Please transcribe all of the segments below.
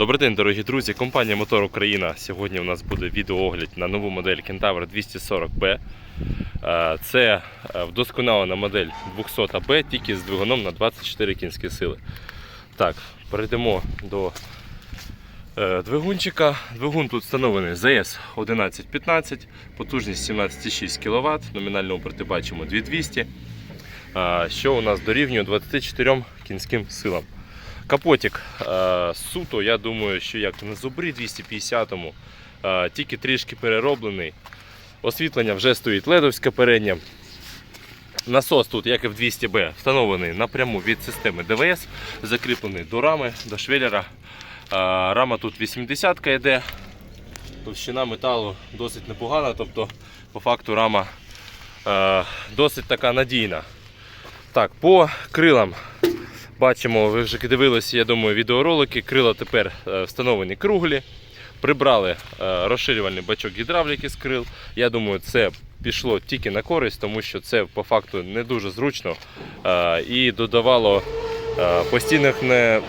Добрий день, дорогі друзі. Компанія Мотор Україна. Сьогодні у нас буде відеоогляд на нову модель Kentaur 240B. Е, Це е, вдосконалена модель 200B, тільки з двигуном на 24 кінські сили. Так, перейдемо до е, двигунчика. Двигун тут встановлений ZS 1115, потужність 17,6 кВт, номінального оберти бачимо 2200, е, що у нас дорівнює 24 кінським силам. Капотик е, суто, я думаю, що як на зубрі 250-му, е, тільки трішки перероблений. Освітлення вже стоїть ледовське переднє. Насос тут, як і в 200B, встановлений напряму від системи ДВС, закріплений до рами, до швеллера. Е, Рама тут 80-ка йде. Товщина металу досить непогана, тобто по факту рама досить така надійна. Так, по крилам Бачимо, ви вже дивилися, я думаю, відеоролики. Крила тепер е, встановлені круглі. Прибрали е, розширювальний бачок гідравліки з крил. Я думаю, це пішло тільки на користь, тому що це по факту не дуже зручно е, і додавало постійних не,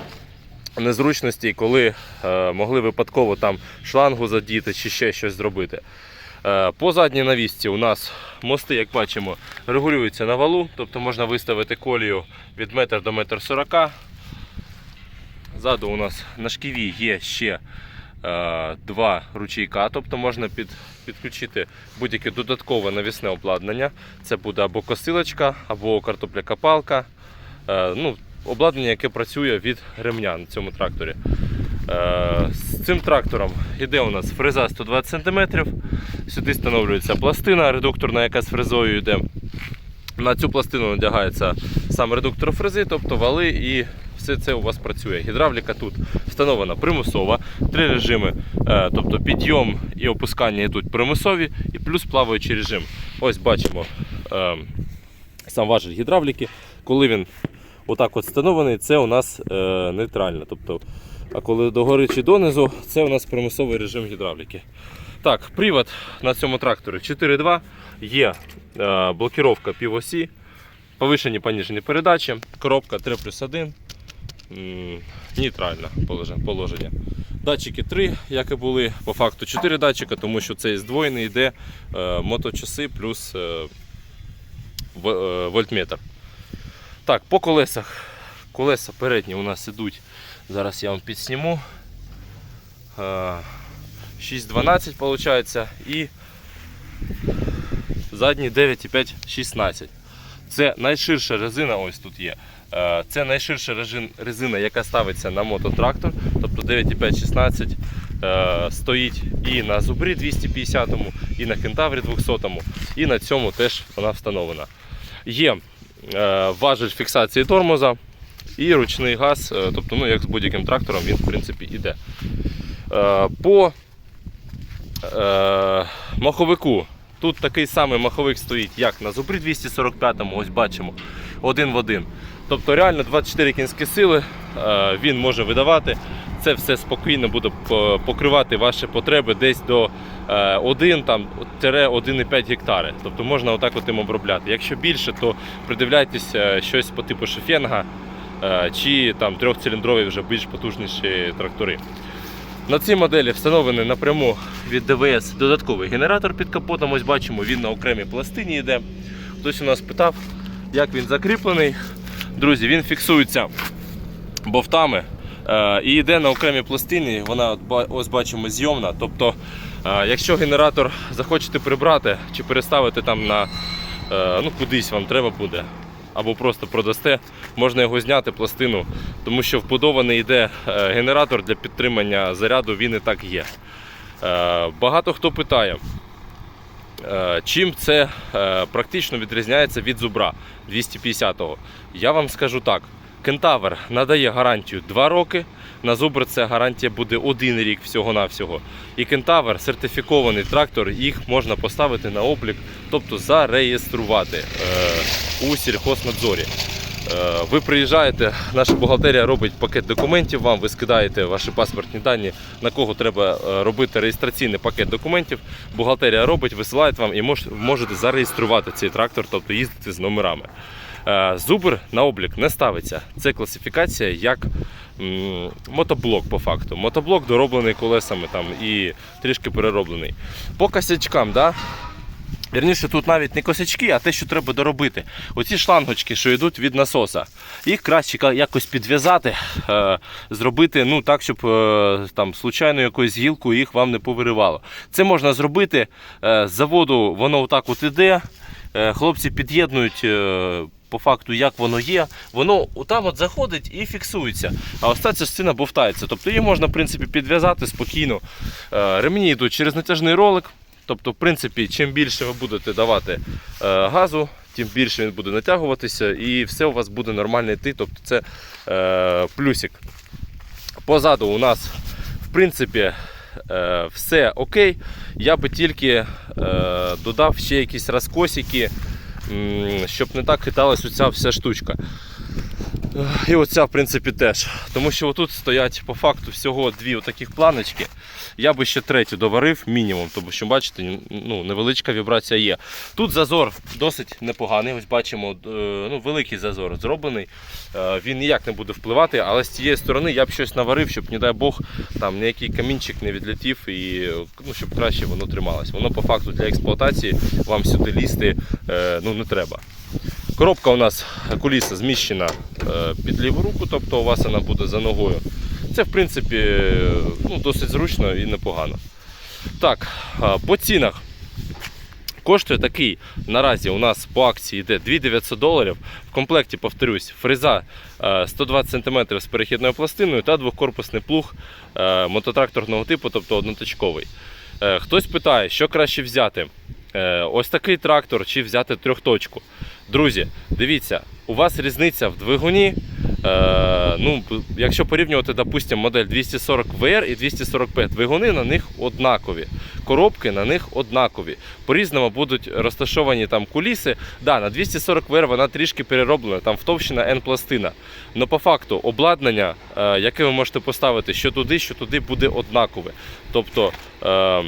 незручностей, коли могли випадково там шлангу задіти чи ще щось зробити. Е, По задній навісці у нас мости, як бачимо, регулюються на валу, тобто можна виставити колію від 1 до 1,40 м. Ззаду у нас на шківі є ще е, два ручейка, тобто можна під, підключити будь-яке додаткове навісне обладнання. Це буде або косилочка, або картопля-копалка. Е, ну, обладнання, яке працює від ремня на цьому тракторі. Е, З цим трактором йде у нас фреза 120 см. Сюди встановлюється пластина редукторна, яка з фрезою йде. На цю пластину надягається сам редуктор фрези, тобто вали і все це у вас працює. Гідравліка тут встановлена примусова, три режими, е, тобто підйом і опускання йдуть примусові, і плюс плаваючий режим. Ось бачимо е, сам важіль гідравліки. Коли він отак от встановлений, це у нас нейтрально. Тобто, а коли догори чи донизу, це у нас примусовий режим гідравліки. Так, привод на цьому тракторі 4.2, є е, блокіровка півосі, повишені поніжені передачі, коробка 3 плюс 1, м, нейтральне положення-. Датчики 3, як і були, по факту 4 датчика, тому що цей здвоєний йде е, моточаси плюс е, е, вольтметр. Так, по колесах. Колеса передні у нас ідуть. Зараз я вам підсніму. Е, 6,12 виходить і задні 9,5 16. Це найширша резина, ось тут є. Е, Це найширша резина, яка ставиться на мототрактор. Тобто 9,5 16 е, стоїть і на зубрі 250, і на кентаврі 200, і на цьому теж вона встановлена. Є е, важель фіксації тормоза і ручний газ, е, тобто, ну, як з будь-яким трактором, він в принципі іде. Е, По е, маховику. Тут такий самий маховик стоїть, як на Зубрі 245-му, ось бачимо, один в один. Тобто реально 24 кінські сили він може видавати. Це все спокійно буде покривати ваші потреби десь до е, 1 там, тире 1,5 гектари. Тобто можна отак от їм обробляти. Якщо більше, то придивляйтесь щось по типу шефенга чи там трьохциліндрові вже більш потужніші трактори. На цій моделі встановлений напряму від ДВС додатковий генератор під капотом. Ось бачимо, він на окремій пластині йде. Хтось у нас питав, як він закріплений. Друзі, він фіксується бовтами е, і йде на окремій пластині. Вона ось бачимо зйомна. Тобто, е, якщо генератор захочете прибрати чи переставити там на е, ну, кудись вам треба буде. Або просто продасте, можна його зняти пластину, тому що вбудований йде е, генератор для підтримання заряду, він і так є. Е, Багато хто питає, е, чим це практично відрізняється від зубра 250-го. Я вам скажу так: Кентавр надає гарантію 2 роки. На зубр це гарантія буде 1 рік всього-навсього. І Кентавр сертифікований трактор, їх можна поставити на облік, тобто зареєструвати у сільхознадзорі. Е, Ви приїжджаєте, наша бухгалтерія робить пакет документів вам, ви скидаєте ваші паспортні дані, на кого треба е, робити реєстраційний пакет документів. Бухгалтерія робить, висилає вам і можете зареєструвати цей трактор, тобто їздити з номерами. Е, Зубр на облік не ставиться. Це класифікація як мотоблок по факту. Мотоблок дороблений колесами там, і трішки перероблений. По косячкам, да, Вірніше, тут навіть не косячки, а те, що треба доробити. Оці шлангочки, що йдуть від насоса. Їх краще якось підв'язати, е, зробити ну, так, щоб е, там, случайно якоюсь гілкою їх вам не повиривало. Це можна зробити. Е, з заводу воно отак от іде. Хлопці під'єднують. по факту, як воно є, воно там от заходить і фіксується. А ось ця частина бовтається. Тобто її можна в принципі підв'язати спокійно. Ремні йдуть через натяжний ролик. Тобто, в принципі, чим більше ви будете давати е, газу, тим більше він буде натягуватися і все у вас буде нормально йти. Тобто це е, плюсик. Позаду у нас, в принципі, е, все окей. Я би тільки е, додав ще якісь розкосики, щоб не так хиталась оця вся штучка. І оця, в принципі, теж. Тому що отут стоять по факту всього дві отаких планочки. Я би ще третю доварив мінімум, тому що, бачите, ну, невеличка вібрація є. Тут зазор досить непоганий. Ось бачимо, е, ну, великий зазор зроблений. Е, Він ніяк не буде впливати, але з цієї сторони я б щось наварив, щоб, не дай Бог, там ніякий камінчик не відлетів і ну, щоб краще воно трималось. Воно по факту для експлуатації вам сюди лізти е, ну, не треба. Коробка у нас куліса зміщена е, під ліву руку, тобто у вас вона буде за ногою. Це, в принципі, е, ну, досить зручно і непогано. Так, по цінах. Коштує такий наразі у нас по акції йде 2900 доларів. В комплекті, повторюсь, фреза е, 120 см з перехідною пластиною та двохкорпусний плуг е, мототракторного типу, тобто одноточковий. Е, Хтось питає, що краще взяти. Е, Ось такий трактор чи взяти трьохточку. Друзі, дивіться, у вас різниця в двигуні. Е, ну, якщо порівнювати, допустимо, модель 240 VR і 245, двигуни на них однакові, коробки на них однакові. По-різному будуть розташовані там куліси. Да, на 240 VR вона трішки перероблена, там втовщена N-пластина. Але по факту обладнання, е, яке ви можете поставити що туди, що туди, буде однакове. Тобто. Е,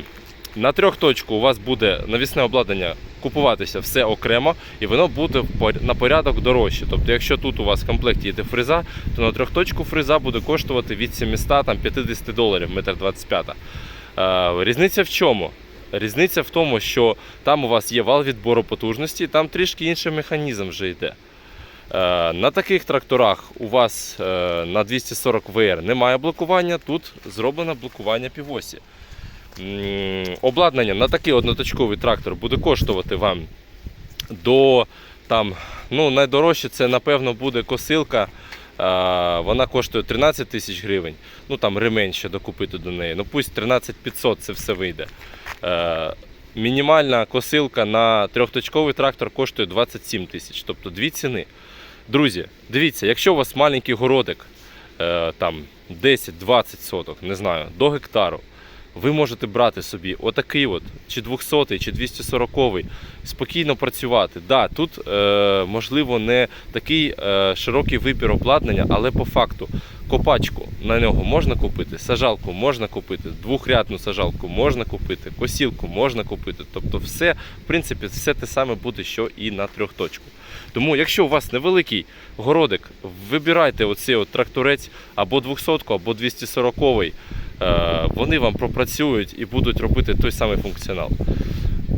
на трьохточку у вас буде навісне обладнання купуватися все окремо, і воно буде на порядок дорожче. Тобто, якщо тут у вас в комплекті йде фреза, то на трьохточку фреза буде коштувати від 750 доларів, метр 25. Е, Різниця в чому? Різниця в тому, що там у вас є вал відбору потужності, там трішки інший механізм вже йде. Е, На таких тракторах у вас е, на 240 VR немає блокування, тут зроблено блокування півосі. Обладнання на такий одноточковий трактор буде коштувати вам до там, ну, найдорожче це напевно буде косилка. Вона коштує 13 тисяч гривень. Ну там ремень ще докупити до неї. Ну пусть 13 500 це все вийде. Е, Мінімальна косилка на трьохточковий трактор коштує 27 тисяч, тобто дві ціни. Друзі, дивіться, якщо у вас маленький городик, е, там 10-20 соток, не знаю, до гектару, ви можете брати собі отакий от, чи 200-й, чи 240-й, спокійно працювати. Да, тут е, можливо не такий е, широкий вибір обладнання, але по факту копачку на нього можна купити, сажалку можна купити, двохрядну сажалку можна купити, косілку можна купити. Тобто, все, в принципі, все те саме буде, що і на трьохточку. Тому, якщо у вас невеликий городик, вибирайте оцей от тракторець або 200 або 240 Е, вони вам пропрацюють і будуть робити той самий функціонал.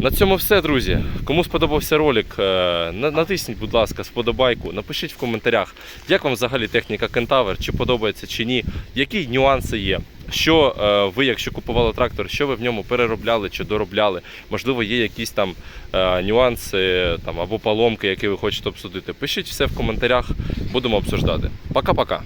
На цьому все, друзі. Кому сподобався ролик, е, натисніть, будь ласка, сподобайку, напишіть в коментарях, як вам взагалі техніка Кентавр, чи подобається чи ні, які нюанси є. Що е, ви, якщо купували трактор, що ви в ньому переробляли чи доробляли? Можливо, є якісь там е, нюанси там, або поломки, які ви хочете обсудити. Пишіть все в коментарях, будемо обсуждати. Пока-пока.